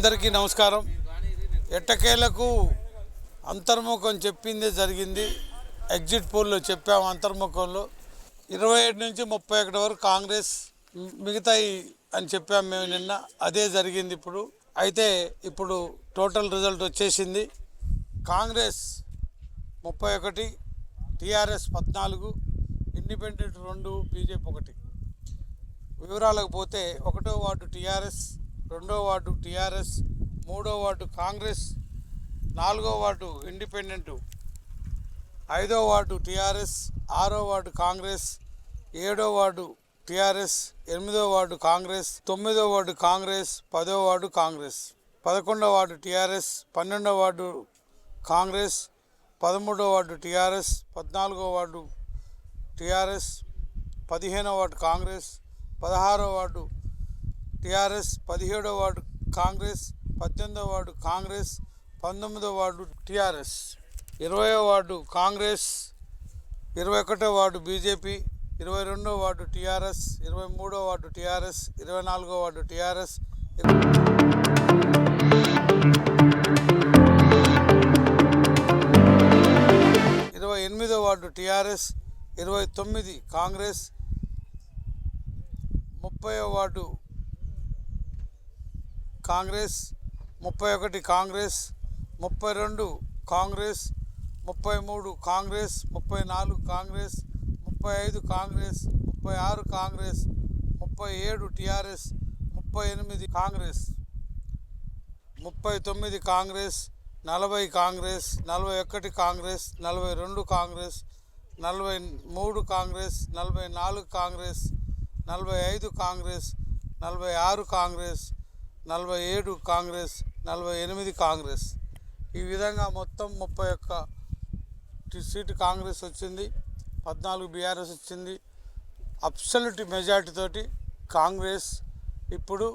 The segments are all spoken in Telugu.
అందరికీ నమస్కారం. ఎట్టకేలకు అంతర్ముఖం చెప్పిందే జరిగింది. ఎగ్జిట్ పోల్లో చెప్పాము అంతర్ముఖంలో. ఇరవై ఏడు నుంచి ముప్పై ఒకటి వరకు కాంగ్రెస్ మిగతాయి అని చెప్పాము మేము నిన్న. అదే జరిగింది ఇప్పుడు. అయితే ఇప్పుడు టోటల్ రిజల్ట్ వచ్చేసింది. కాంగ్రెస్ ముప్పై ఒకటి టీఆర్ఎస్ పద్నాలుగు ఇండిపెండెంట్ రెండు బీజేపీ ఒకటి. వివరాలకు పోతే ఒకటో వార్డు టీఆర్ఎస్ రెండో వార్డు టీఆర్ఎస్ మూడో వార్డు కాంగ్రెస్ నాలుగో వార్డు ఇండిపెండెంట్ ఐదో వార్డు టీఆర్ఎస్ ఆరో వార్డు కాంగ్రెస్ ఏడో వార్డు టీఆర్ఎస్ ఎనిమిదో వార్డు కాంగ్రెస్ తొమ్మిదో వార్డు కాంగ్రెస్ పదో వార్డు కాంగ్రెస్. పదకొండో వార్డు టీఆర్ఎస్ పన్నెండో వార్డు కాంగ్రెస్ పదమూడో వార్డు టీఆర్ఎస్ పద్నాలుగో వార్డు టీఆర్ఎస్ పదిహేనో వార్డు కాంగ్రెస్ పదహారో వార్డు టీఆర్ఎస్ పదిహేడో వార్డు కాంగ్రెస్ పద్దెనిమిదో వార్డు కాంగ్రెస్ పంతొమ్మిదో వార్డు టీఆర్ఎస్. ఇరవయో వార్డు కాంగ్రెస్ ఇరవై ఒకటో వార్డు బీజేపీ ఇరవై రెండో వార్డు టీఆర్ఎస్ ఇరవై మూడో వార్డు టీఆర్ఎస్ ఇరవై నాలుగో వార్డు టీఆర్ఎస్ ఇరవై ఎనిమిదో వార్డు టీఆర్ఎస్ ఇరవై తొమ్మిది కాంగ్రెస్ ముప్పై వార్డు కాంగ్రెస్ ముప్పై ఒకటి కాంగ్రెస్ ముప్పై రెండు కాంగ్రెస్ ముప్పై మూడు కాంగ్రెస్ ముప్పై నాలుగు కాంగ్రెస్ ముప్పై ఐదు కాంగ్రెస్ ముప్పై ఆరు కాంగ్రెస్ ముప్పై ఏడు టీఆర్ఎస్ ముప్పై ఎనిమిది కాంగ్రెస్ ముప్పై తొమ్మిది కాంగ్రెస్ నలభై కాంగ్రెస్ నలభై ఒకటి కాంగ్రెస్ నలభై రెండు కాంగ్రెస్ నలభై మూడు కాంగ్రెస్ నలభై నాలుగు కాంగ్రెస్ నలభై ఐదు కాంగ్రెస్ నలభై ఆరు కాంగ్రెస్ నలభై ఏడు కాంగ్రెస్ నలభై ఎనిమిది కాంగ్రెస్. ఈ విధంగా మొత్తం ముప్పై ఒక్క సీటు కాంగ్రెస్ వచ్చింది పద్నాలుగు బీఆర్ఎస్ వచ్చింది. అబ్సల్యూట్ మెజార్టీ తోటి కాంగ్రెస్ ఇప్పుడు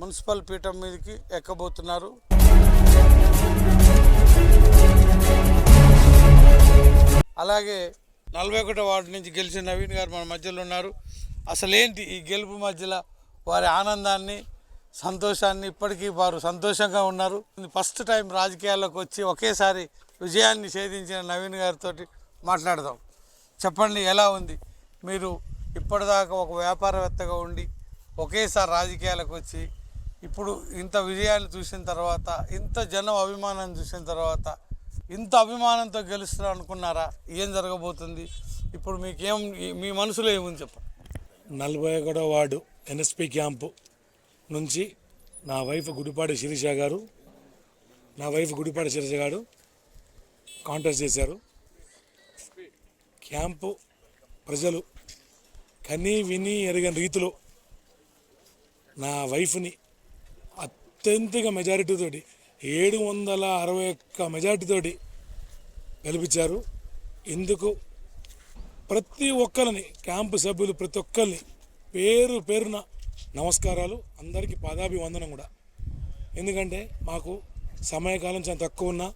మున్సిపల్ పీఠం మీదకి ఎక్కబోతున్నారు. అలాగే నలభై ఒకటో వార్డు నుంచి గెలిచిన నవీన్ గారు మన మధ్యలో ఉన్నారు. అసలేంటి ఈ గెలుపు మధ్యలో వారి ఆనందాన్ని సంతోషాన్ని ఇప్పటికీ వారు సంతోషంగా ఉన్నారు. ఫస్ట్ టైం రాజకీయాల్లోకి వచ్చి ఒకేసారి విజయాన్ని ఛేదించిన నవీన్ గారితో మాట్లాడదాం. చెప్పండి ఎలా ఉంది? మీరు ఇప్పటిదాకా ఒక వ్యాపారవేత్తగా ఉండి ఒకేసారి రాజకీయాలకు వచ్చి ఇప్పుడు ఇంత విజయాన్ని చూసిన తర్వాత ఇంత జనం అభిమానాన్ని చూసిన తర్వాత ఇంత అభిమానంతో గెలుస్తారు అనుకున్నారా ఏం జరగబోతుంది? ఇప్పుడు మీకేం మీ మనసులో ఏముంది చెప్పండి. నలభై ఒకటో వార్డు ఎన్ఎస్పి క్యాంపు. నుంచి నా వైఫ్ గుడిపాటి శిరీష గారు నా వైఫ్ గుడిపాటి శిరీష గారు కాంటాక్ట్ చేశారు. క్యాంపు ప్రజలు కనీ విని ఎరగని రీతిలో నా వైఫ్ని అత్యంతగా మెజారిటీతోటి ఏడు వందల అరవై ఒక్క మెజారిటీతోటి గెలిపించారు. ఇందుకు ప్రతి ఒక్కరిని క్యాంపు సభ్యులు ప్రతి ఒక్కరిని పేరు పేరున నమస్కారాలు. అందరికీ పాదాభివందనం కూడా. ఎందుకంటే మాకు సమయకాలం చాలా తక్కువ ఉన్నా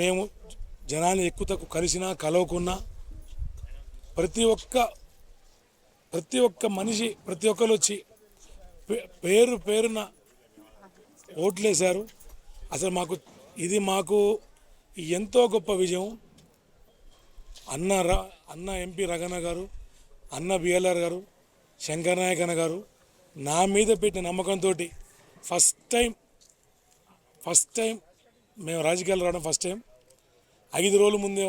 మేము జనాన్ని ఎక్కువ తక్కువ కలిసినా కలవకున్నా ప్రతి ఒక్క ప్రతి ఒక్క మనిషి ప్రతి ఒక్కరు వచ్చి పేరు పేరున ఓట్లేశారు. అసలు మాకు ఇది మాకు ఎంతో గొప్ప విజయం. అన్న రా అన్న ఎంపీ రగన్న గారు అన్న బిఎల్ఆర్ గారు శంకర్ నాయక్ అన్న గారు నా మీద పెట్టిన నమ్మకంతో ఫస్ట్ టైం ఫస్ట్ టైం మేము రాజకీయాలు రావడం ఫస్ట్ టైం. ఐదు రోజుల ముందే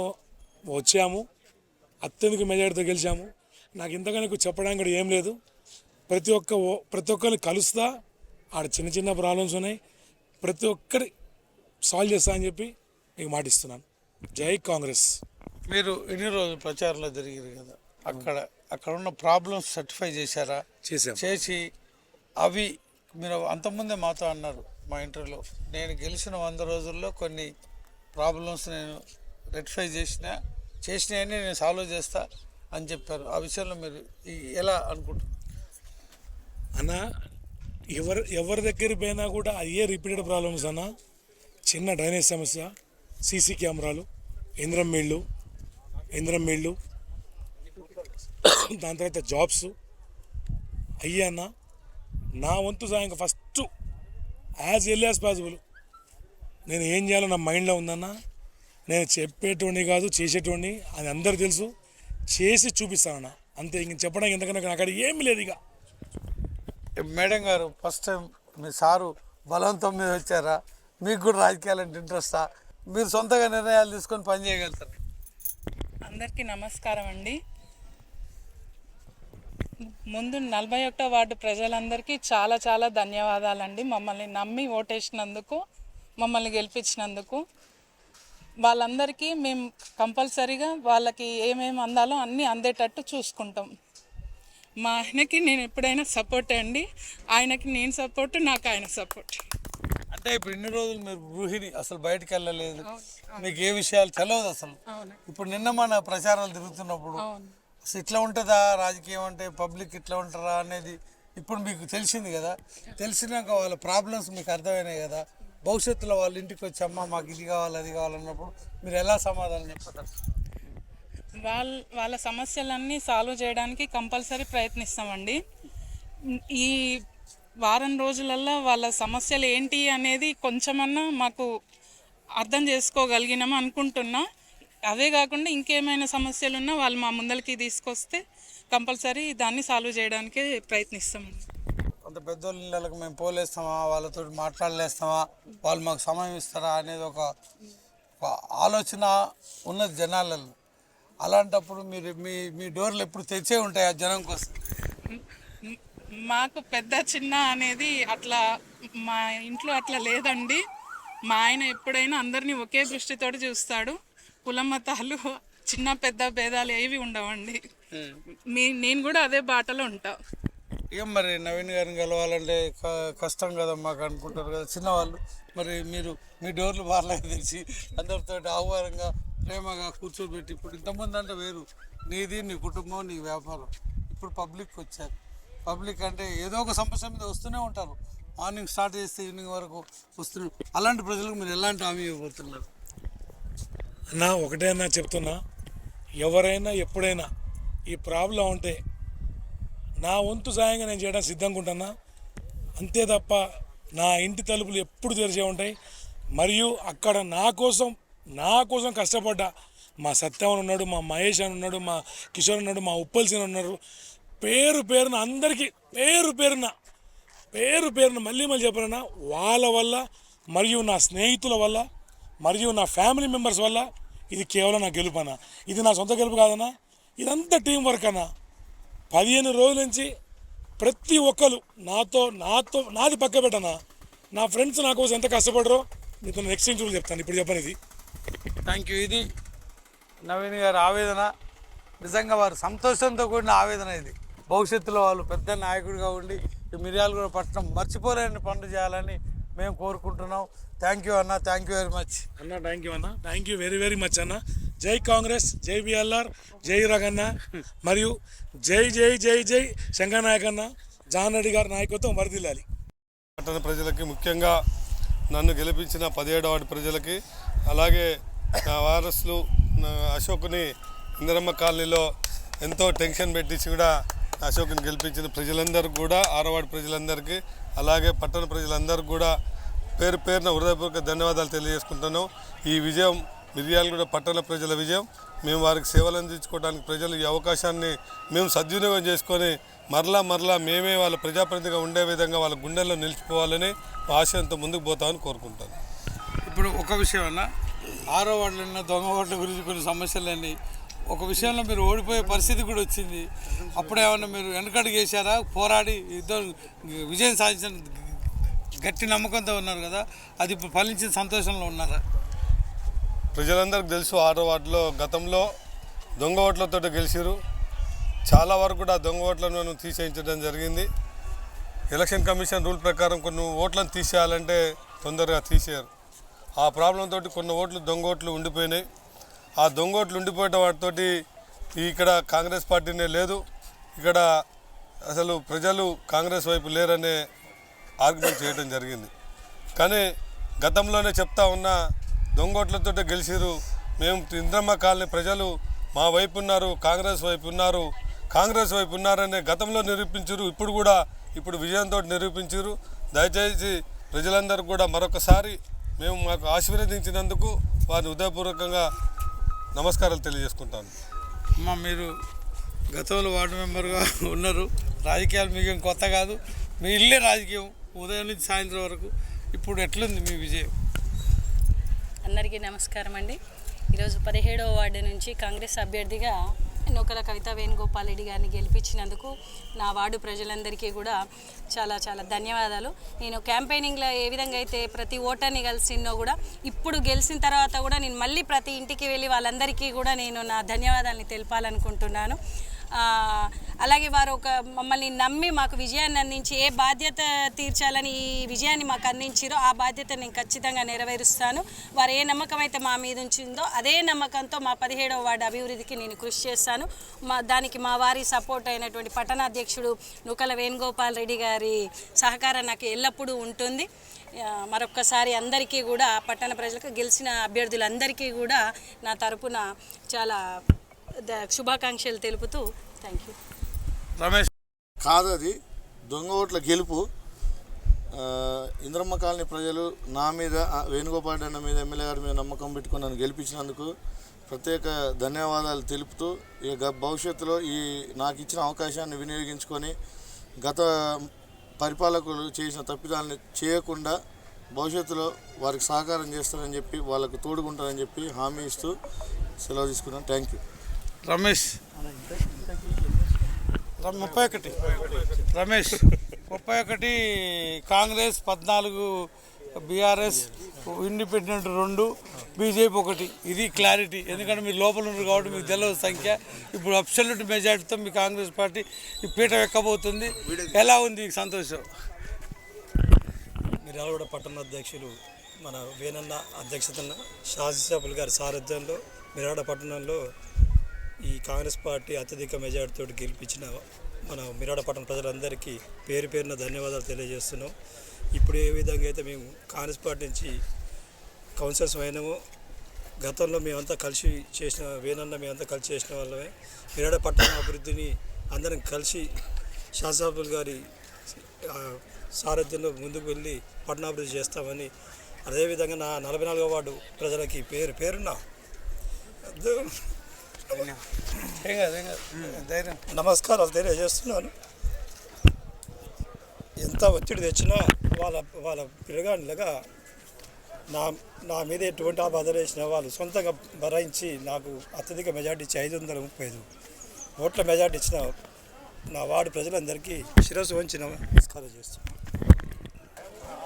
వచ్చాము. అత్యధిక మెజార్టీతో గెలిచాము. నాకు ఇంతకన్నా చెప్పడానికి కూడా ఏం లేదు. ప్రతి ఒక్క ఓ- ప్రతి ఒక్కరిని కలుస్తా. ఆడ చిన్న చిన్న ప్రాబ్లమ్స్ ఉన్నాయి. ప్రతి ఒక్కరి సాల్వ్ చేస్తా అని చెప్పి మీకు మాటిస్తున్నాను. జై కాంగ్రెస్. మీరు ఎన్ని రోజులు ప్రచారంలో జరిగారు కదా? అక్కడ అక్కడ ఉన్న ప్రాబ్లమ్స్ సర్టిఫై చేశారా? చేసాం చేసి అవి మీరు అంతకుముందే మాతో అన్నారు మా ఇంటర్వ్యూలో. నేను గెలిచిన వంద రోజుల్లో కొన్ని ప్రాబ్లమ్స్ నేను రెక్టిఫై చేసిన చేసినవన్నీ నేను సాల్వ్ చేస్తా అని చెప్పారు. ఆ విషయంలో మీరు ఎలా అనుకుంటున్నారు? అన్న ఎవరు ఎవరి దగ్గర పోయినా కూడా అయ్యే రిపీటెడ్ ప్రాబ్లమ్స్ అన్న చిన్న డ్రైనేజ్ సమస్య సీసీ కెమెరాలు ఇంద్రం మిళ్ళు ఇంద్రం మిళ్ళు దాని తర్వాత జాబ్స్. అయ్యా అన్న నా వంతు సాయం first as early as possible. నేను ఏం చేయాలో నా మైండ్లో ఉందన్న నేను చెప్పేటోడిని కాదు చేసేటోడిని అది అందరికీ తెలుసు. చేసి చూపిస్తానన్న. అంతే ఇంక చెప్పడానికి ఎందుకన్నా అక్కడ ఏమీ లేదు ఇక. మేడం గారు ఫస్ట్ టైం మీ సారు బలవంతం మీద వచ్చారా? మీకు కూడా రాజకీయాలంటే ఇంట్రెస్టా? మీరు సొంతంగా నిర్ణయాలు తీసుకొని పని చేయగలుగుతారు? అందరికీ నమస్కారం అండి. ముందు నలభై ఒకటో వార్డు ప్రజలందరికీ చాలా చాలా ధన్యవాదాలండి. మమ్మల్ని నమ్మి ఓటేసినందుకు మమ్మల్ని గెలిపించినందుకు. వాళ్ళందరికీ మేము కంపల్సరీగా వాళ్ళకి ఏమేమి అందాలో అన్నీ అందేటట్టు చూసుకుంటాం. మా ఆయనకి నేను ఎప్పుడైనా సపోర్ట్ అండి. ఆయనకి నేను సపోర్ట్ నాకు ఆయన సపోర్ట్. అంటే ఇప్పుడు ఇన్ని రోజులు మీరు గృహిణి అసలు బయటకు వెళ్ళలేదు. మీకు ఏ విషయాలు తెలియదు అసలు. ఇప్పుడు నిన్న మన ప్రచారాలు తిరుగుతున్నప్పుడు అసలు ఇట్లా ఉంటుందా? రాజకీయం అంటే పబ్లిక్ ఇట్లా ఉంటారా అనేది ఇప్పుడు మీకు తెలిసింది కదా. తెలిసినాక వాళ్ళ ప్రాబ్లమ్స్ మీకు అర్థమైనాయి కదా. భవిష్యత్తులో వాళ్ళ ఇంటికి వచ్చి అమ్మ మాకు ఇది కావాలి అది కావాలన్నప్పుడు మీరు ఎలా సమాధానం చెప్తారు వాళ్ళ వాళ్ళ సమస్యలన్నీ సాల్వ్ చేయడానికి కంపల్సరీ ప్రయత్నిస్తామండి. ఈ వారం రోజులల్లో వాళ్ళ సమస్యలు ఏంటి అనేది కొంచెమన్నా మాకు అర్థం చేసుకోగలిగినాము అనుకుంటున్నా. అవే కాకుండా ఇంకేమైనా సమస్యలు ఉన్నా వాళ్ళు మా ముందరికి తీసుకొస్తే కంపల్సరీ దాన్ని సాల్వ్ చేయడానికి ప్రయత్నిస్తామండి. కొంత పెద్దోళ్ళ ఇళ్ళకి మేము పోలేస్తామా? వాళ్ళతో మాట్లాడలేస్తామా? వాళ్ళు మాకు సమయం ఇస్తారా అనేది ఒక ఆలోచన ఉన్నది జనాలలో. అలాంటప్పుడు మీరు మీ మీ డోర్లు ఎప్పుడు తెచ్చే ఉంటాయి ఆ జనం కోసం? మాకు పెద్ద చిన్న అనేది అట్లా మా ఇంట్లో అట్లా లేదండి. మా ఆయన ఎప్పుడైనా అందరినీ ఒకే దృష్టితోటి చూస్తాడు. కుల మతాలు చిన్న పెద్ద భేదాలు ఏవి ఉండవండి. మీ నేను కూడా అదే బాటలో ఉంటా. ఏం మరి నవీన్ గారిని కలవాలంటే కష్టం కదా మాకు అనుకుంటారు కదా చిన్నవాళ్ళు. మరి మీరు మీ డోర్లు బార్లాగా తెలిసి అందరితో ఆహ్వానంగా ప్రేమగా కూర్చోబెట్టి ఇప్పుడు ఇంతమంది అంటే వేరు. నీది నీ కుటుంబం నీ వ్యాపారం. ఇప్పుడు పబ్లిక్ వచ్చారు. పబ్లిక్ అంటే ఏదో ఒక సమస్య మీద వస్తూనే ఉంటారు. మార్నింగ్ స్టార్ట్ చేస్తే ఈవినింగ్ వరకు వస్తున్నారు అలాంటి ప్రజలకు మీరు ఎలాంటి హామీ ఇవ్వబోతున్నారు? నా ఒకటే అన్నా చెప్తున్నా. ఎవరైనా ఎప్పుడైనా ఈ ప్రాబ్లం ఉంటే నా వంతు సాయంగా నేను చేయడం సిద్ధంగా ఉంటున్నా అంతే తప్ప నా ఇంటి తలుపులు ఎప్పుడు తెరిచే ఉంటాయి. మరియు అక్కడ నా కోసం నా కోసం కష్టపడ్డ మా సత్యవన్ ఉన్నాడు మా మహేష్ అని ఉన్నాడు మా కిషోర్ ఉన్నాడు మా ఉప్పల్సిన ఉన్నారు పేరు పేరున అందరికీ పేరు పేరున పేరు పేరున మళ్ళీ మళ్ళీ చెప్పాలన్నా వాళ్ళ వల్ల మరియు నా స్నేహితుల వల్ల మరియు నా ఫ్యామిలీ మెంబర్స్ వల్ల ఇది కేవలం నా గెలుపు అన్న ఇది నా సొంత గెలుపు కాదన్నా ఇదంతా టీం వర్క్ అన్న. పదిహేను రోజుల నుంచి ప్రతి ఒక్కరు నాతో నాతో నాది పక్క పెట్టనా? నా ఫ్రెండ్స్ నా కోసం ఎంత కష్టపడరో నీతో నెక్స్ట్ ఇంటర్వ్యూ చెప్తాను. ఇప్పుడు చెప్పను ఇది థ్యాంక్ యూ ఇది. నవీన్ గారి ఆవేదన. నిజంగా వారు సంతోషంతో కూడిన ఆవేదన ఇది. భవిష్యత్తులో వాళ్ళు పెద్ద నాయకుడిగా ఉండి మిర్యాలగూడ పట్టణం మర్చిపోలేని పనులు చేయాలని మేము కోరుకుంటున్నాం. థ్యాంక్ యూ అన్న థ్యాంక్ యూ వెరీ మచ్ అన్న థ్యాంక్ యూ అన్న. Thank you very very much అన్న. జై కాంగ్రెస్ జై బిఎల్ఆర్ జై రగన్న మరియు జై జై జై జై శంకరనాయక్ అన్న జాన్ రెడ్డి గారి నాయకత్వం వరదిల్లాలి. పట్టణ ప్రజలకి ముఖ్యంగా నన్ను గెలిపించిన పదిహేడవ వార్డు ప్రజలకి అలాగే నా వారసులు అశోక్ని ఇందిరమ్మ కాలనీలో ఎంతో టెన్షన్ పెట్టించి కూడా అశోక్ని గెలిపించిన ప్రజలందరికీ కూడా ఆరో వార్డు ప్రజలందరికీ అలాగే పట్టణ ప్రజలందరికీ కూడా పేరు పేరున హృదయపూర్వక ధన్యవాదాలు తెలియజేసుకుంటున్నాం ఈ విజయం మిర్యాలగూడ పట్టణ ప్రజల విజయం. మేము వారికి సేవలు అందించుకోవడానికి ప్రజలు ఈ అవకాశాన్ని మేము సద్వినియోగం చేసుకొని మరలా మరలా మేమే వాళ్ళ ప్రజాప్రతినిధిగా ఉండే విధంగా వాళ్ళ గుండెల్లో నిలిచిపోవాలని ఆశయంతో ముందుకు పోతామని కోరుకుంటాను. ఇప్పుడు ఒక విషయం అన్న ఆరో వార్డులో దొంగ ఓట్ల గురించి కొన్ని సమస్యలన్నీ ఒక విషయంలో మీరు ఓడిపోయే పరిస్థితి కూడా వచ్చింది. అప్పుడు ఏమన్నా మీరు వెనకడుగు వేశారా? పోరాడి యుద్ధం విజయం సాధించిన గట్టి నమ్మకంతో ఉన్నారు కదా అది ఇప్పుడు ఫలించిన సంతోషంలో ఉన్నారా? ప్రజలందరికీ తెలుసు ఆరో వార్డులో గతంలో దొంగ ఓట్లతో గెలిచారు చాలా వరకు కూడా ఆ దొంగ ఓట్లను తీసేయించడం జరిగింది. ఎలక్షన్ కమిషన్ రూల్ ప్రకారం కొన్ని ఓట్లను తీసేయాలంటే తొందరగా తీసేయరు. ఆ ప్రాబ్లం తోటి కొన్ని ఓట్లు దొంగ ఓట్లు ఉండిపోయినాయి. ఆ దొంగ ఓట్లు ఉండిపోయిన వాటితోటి ఇక్కడ కాంగ్రెస్ పార్టీనే లేదు. ఇక్కడ అసలు ప్రజలు కాంగ్రెస్ వైపు లేరనే ఆర్గ్యుమెంట్ చేయడం జరిగింది. కానీ గతంలోనే చెప్తా ఉన్నా దొంగోట్లతో గెలిచిరు మేము ఇంద్రమ్మ కాలనీ ప్రజలు మా వైపు ఉన్నారు కాంగ్రెస్ వైపు ఉన్నారు కాంగ్రెస్ వైపు ఉన్నారనే గతంలో నిరూపించారు ఇప్పుడు కూడా ఇప్పుడు విజయంతో నిరూపించారు దయచేసి ప్రజలందరూ కూడా మరొకసారి మేము మాకు ఆశీర్వదించినందుకు వారిని హృదయపూర్వకంగా నమస్కారాలు తెలియజేసుకుంటాను. అమ్మ మీరు గతంలో వార్డు మెంబర్గా ఉన్నారు. రాజకీయాలు మీకు కొత్త కాదు. మీ ఇల్లే రాజకీయం. ఉదయం నుంచి సాయంత్రం వరకు ఇప్పుడు ఎట్లుంది మీ విజయం? అందరికీ నమస్కారం అండి. ఈరోజు పదిహేడవ వార్డు నుంచి కాంగ్రెస్ అభ్యర్థిగా నూకల కవిత వేణుగోపాల్ రెడ్డి గారిని గెలిపించినందుకు నా వార్డు ప్రజలందరికీ కూడా చాలా చాలా ధన్యవాదాలు. నేను క్యాంపెయినింగ్లో ఏ విధంగా అయితే ప్రతి ఓటర్ని కలిసినో కూడా ఇప్పుడు గెలిచిన తర్వాత కూడా నేను మళ్ళీ ప్రతి ఇంటికి వెళ్ళి వాళ్ళందరికీ కూడా నేను నా ధన్యవాదాలని తెలపాలనుకుంటున్నాను. అలాగే వారు ఒక మమ్మల్ని నమ్మి మాకు విజయాన్ని అందించి ఏ బాధ్యత తీర్చాలని ఈ విజయాన్ని మాకు అందించారో ఆ బాధ్యత నేను ఖచ్చితంగా నెరవేరుస్తాను. వారు ఏ నమ్మకం అయితే మా మీద ఉంచిందో అదే నమ్మకంతో మా పదిహేడవ వార్డు అభివృద్ధికి నేను కృషి చేస్తాను. మా దానికి మా వారి సపోర్ట్ అయినటువంటి పట్టణాధ్యక్షుడు నూకల వేణుగోపాల్ రెడ్డి గారి సహకారం నాకు ఎల్లప్పుడూ ఉంటుంది. మరొకసారి మరొక్కసారి అందరికీ కూడా పట్టణ ప్రజలకు గెలిచిన అభ్యర్థులందరికీ కూడా నా తరపున చాలా శుభాకాంక్షలు తెలుపుతూ థ్యాంక్ యూ. రమేష్. కాదు అది దొంగ ఓట్ల గెలుపు. ఆ, ఇంద్రమ్మ కాలనీ ప్రజలు నా మీద వేణుగోపాల్ అన్న మీద ఎమ్మెల్యే గారి మీద నమ్మకం పెట్టుకుని నన్ను గెలిపించినందుకు ప్రత్యేక ధన్యవాదాలు తెలుపుతూ ఈ గ- భవిష్యత్తులో ఈ నాకు ఇచ్చిన అవకాశాన్ని వినియోగించుకొని గత పరిపాలకులు చేసిన తప్పిదాలని చేయకుండా భవిష్యత్తులో వారికి సహకారం చేస్తారని చెప్పి వాళ్ళకు తోడుకుంటారని చెప్పి హామీ ఇస్తూ సెలవు తీసుకున్నాను. Thank you. రమేష్. ముప్పై ఒకటి. రమేష్. ముప్పై ఒకటి కాంగ్రెస్ పద్నాలుగు బీఆర్ఎస్ ఇండిపెండెంట్ రెండు బీజేపీ ఒకటి. ఇది క్లారిటీ. ఎందుకంటే మీరు లోపల ఉన్నారు కాబట్టి మీకు తెలియదు సంఖ్య. ఇప్పుడు అబ్సల్యూట్ మెజార్టీతో మీ కాంగ్రెస్ పార్టీ ఈ పీట ఎక్కబోతుంది. ఎలా ఉంది మీకు సంతోషం? మిర్యాలగూడ పట్టణ అధ్యక్షులు మన వేనన్న అధ్యక్షతన శాసనసభ్యులు గారి సారథ్యంలో మిర్యాలగూడ పట్టణంలో ఈ కాంగ్రెస్ పార్టీ అత్యధిక మెజార్టీతో గెలిపించిన మన మిరాడపట్నం ప్రజలందరికీ పేరు పేరున ధన్యవాదాలు తెలియజేస్తున్నాం. ఇప్పుడు ఏ విధంగా అయితే మేము కాంగ్రెస్ పార్టీ నుంచి కౌన్సిలర్స్ అయినామో గతంలో మేమంతా కలిసి చేసిన వేనన్న మేమంతా కలిసి చేసిన వాళ్ళమే. మిరాడపట్నం అభివృద్ధిని అందరం కలిసి శాసనసభ్యులు గారి సారథ్యంలో ముందుకు వెళ్ళి పట్టణాభివృద్ధి చేస్తామని అదేవిధంగా నా నలభై నాలుగో వార్డు ప్రజలకి పేరు పేరున ధైర్యం నమస్కారాలు తెలియజేస్తున్నాను. ఎంత ఒత్తిడి తెచ్చినా వాళ్ళ వాళ్ళ పిల్లగానిలాగా నా నా మీద ఎటువంటి ఆబాధ వేసిన వాళ్ళు సొంతంగా భరాయించి నాకు అత్యధిక మెజార్టీ ఇచ్చి ఐదు వందల ముప్పై ఐదు ఓట్ల మెజార్టీ ఇచ్చిన నా వార్డు ప్రజలందరికీ శిరస్సు వంచి నమస్కారం చేస్తున్నాను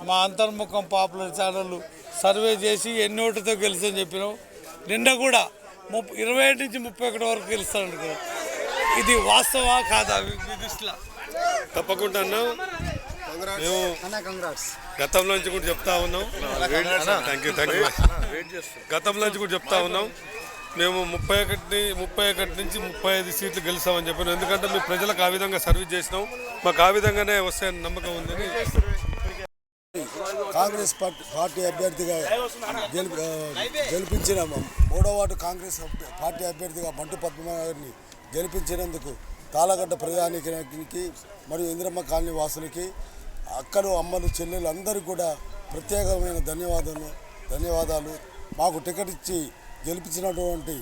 మా అంతర్ముఖం పాపులర్ ఛానళ్ళు సర్వే చేసి ఎన్ని ఓటుతో గెలుస్తుందని చెప్పినాం నిన్న కూడా ముప్పై ఇరవై ఏడు నుంచి ముప్పై ఒకటి వరకు గెలుస్తాను అనుకున్నాం ఇది వాస్తవా కాదా? మీ మీ దృష్టిలో తప్పకుండా అన్నాం మేము గతంలో నుంచి కూడా చెప్తా ఉన్నాం. థ్యాంక్ యూ థ్యాంక్ యూ గతంలో నుంచి కూడా చెప్తా ఉన్నాం. మేము ముప్పై ఒకటి ముప్పై ఒకటి నుంచి ముప్పై ఐదు సీట్లు గెలుస్తామని చెప్పాను. ఎందుకంటే మేము ప్రజలకు ఆ విధంగా సర్వీస్ చేసినాం. మాకు ఆ విధంగానే వస్తాయని నమ్మకం ఉందని కాంగ్రెస్ పార్టీ పార్టీ అభ్యర్థిగా గెలిపి గెలిపించిన మూడో వార్డు కాంగ్రెస్ పార్టీ అభ్యర్థిగా బంటు పద్మ గెలిపించినందుకు తాళగడ్డ ప్రజానికి మరియు ఇంద్రమ్మ కాలనీ వాసులకి అక్కలు అమ్మలు చెల్లెలు అందరికీ కూడా ప్రత్యేకమైన ధన్యవాదాలు ధన్యవాదాలు. మాకు టికెట్ ఇచ్చి గెలిపించినటువంటి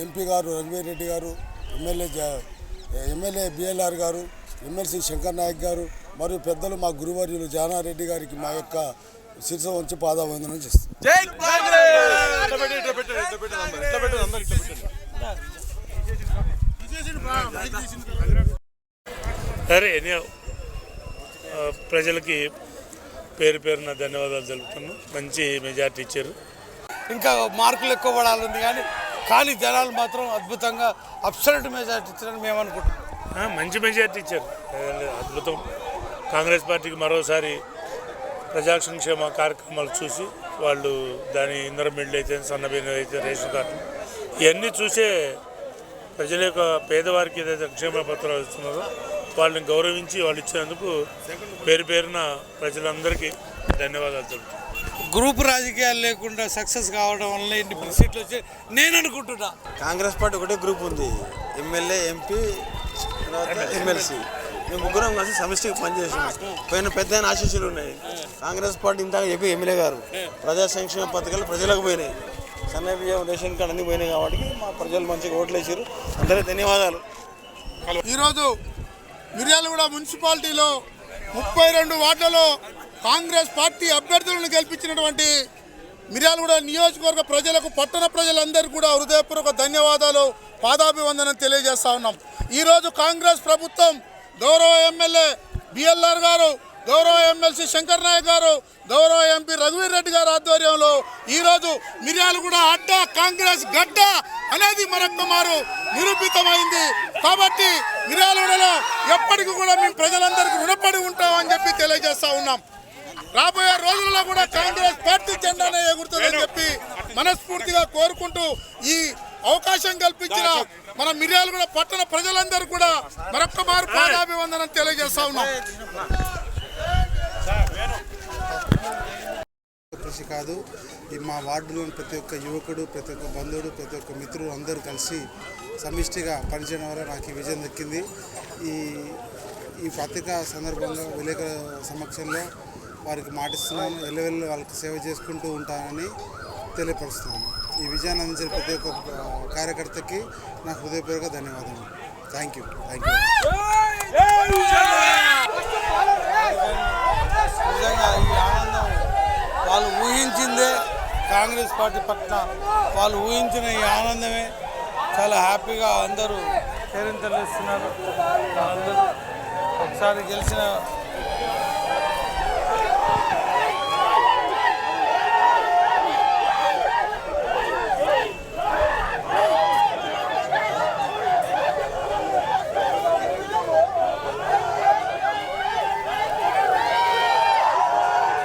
ఎంపీ గారు రఘువీరెడ్డి గారు ఎమ్మెల్యే ఎమ్మెల్యే బిఎల్ఆర్ గారు ఎమ్మెల్సీ శంకర్ నాయక్ గారు మరియు పెద్దలు మా గురువర్యులు జానారెడ్డి గారికి మా యొక్క శిరస వంచి పాదావందనం చేస్తాం. ప్రజలకి పేరు పేరున ధన్యవాదాలు తెలుపుతున్నాం. మంచి మెజార్టీ ఇచ్చారు. ఇంకా మార్కులు ఎక్కువ పడాలని కానీ కానీ జనాలు మాత్రం అద్భుతంగా అబ్సల్యూట్ మెజార్టీ ఇచ్చారని మేము అనుకుంటున్నాం మంచి మెజార్టీ ఇచ్చారు. అదే అద్భుతం. కాంగ్రెస్ పార్టీకి మరోసారి ప్రజా సంక్షేమ కార్యక్రమాలు చూసి వాళ్ళు దాని ఇంధన బిల్లు అయితే సన్నబియ్యం అయితే రేషన్ కార్డు ఇవన్నీ చూసే ప్రజల యొక్క పేదవారికి ఏదైతే క్షేమ పత్రాలు ఇస్తున్నారో వాళ్ళని గౌరవించి వాళ్ళు ఇచ్చినందుకు పేరు పేరున ప్రజలందరికీ ధన్యవాదాలు తెలుపుతున్నాను గ్రూప్ రాజకీయాలు లేకుండా సక్సెస్ కావడం వల్ల ఇన్ని సీట్లు వచ్చాయి. నేను అనుకుంటున్నా. కాంగ్రెస్ పార్టీ ఒకటే గ్రూప్ ఉంది. ఎమ్మెల్యే ఎంపీ తర్వాత ఎమ్మెల్సీ. మేము ముగ్గురం కలిసి సమిష్టికి పనిచేసాం పోయిన పెద్ద ఆశీస్సులు ఉన్నాయి. కాంగ్రెస్ పార్టీ ఇంతగా చెప్పి ఎమ్మెల్యే గారు. ప్రజా సంక్షేమ పథకాలు ప్రజలకు పోయినాయి. సన్న బియ్యం రేషన్ కార్డు అన్ని పోయినాయి కాబట్టి మా ప్రజలు మంచిగా ఓట్లు వేసారు అందరికీ ధన్యవాదాలు. ఈరోజు మిర్యాలగూడ మున్సిపాలిటీలో ముప్పై రెండు వార్డులలో కాంగ్రెస్ పార్టీ అభ్యర్థులను గెలిపించినటువంటి మిర్యాలగూడ నియోజకవర్గ ప్రజలకు పట్టణ ప్రజలందరికీ కూడా హృదయపూర్వక ధన్యవాదాలు పాదాభివందనం తెలియజేస్తా ఉన్నాం. ఈరోజు కాంగ్రెస్ ప్రభుత్వం గౌరవ ఎమ్మెల్యే బిఎల్ఆర్ గారు గౌరవ ఎమ్మెల్సీ శంకర్ నాయక్ గారు గౌరవ ఎంపీ రఘువీర్ రెడ్డి గారి ఆధ్వర్యంలో ఈరోజు మిర్యాలగూడ అడ్డ కాంగ్రెస్ గడ్డ అనేది మరొక మారు నిరూపితమైంది. కాబట్టి మిర్యాలగూడలో ఎప్పటికీ కూడా మేము ప్రజలందరికీ రుణపడి ఉంటామని చెప్పి తెలియజేస్తా ఉన్నాం. రాబోయే రోజుల్లో కూడా కాంగ్రెస్ పార్టీ జెండానే ఎగురుతుందని చెప్పి మనస్ఫూర్తిగా కోరుకుంటూ ఈ అవకాశం కల్పించిన మన మిర్యాలగూడ పట్టణ ప్రజలందరూ కూడా మరొక్క మారు పాదాభివందనం తెలియజేస్తా ఉన్నాం. కృషి కాదు. ఈ మా వార్డులోని ప్రతి ఒక్క యువకుడు ప్రతి ఒక్క బంధువుడు ప్రతి ఒక్క మిత్రుడు అందరూ కలిసి సమిష్టిగా పనిచేయడం వల్ల నాకు ఈ విజయం దక్కింది. ఈ ఈ పత్రిక సందర్భంగా విలేకరుల సమక్షంలో వారికి మాటిస్తున్నాను ఎల్లవెల్ల వాళ్ళకి సేవ చేసుకుంటూ ఉంటానని తెలియపరుస్తున్నాను. ఈ విజయాన్ని అందించిన ప్రతి ఒక్క కార్యకర్తకి నా హృదయపూర్వక ధన్యవాదాలు థ్యాంక్ యూ థ్యాంక్ యూ నిజంగా ఈ ఆనందం వాళ్ళు ఊహించిందే కాంగ్రెస్ పార్టీ పట్ల వాళ్ళు ఊహించిన ఈ ఆనందమే. చాలా హ్యాపీగా అందరూ కేరింతలు ఇస్తున్నారు అందరూ ఒకసారి గెలిచిన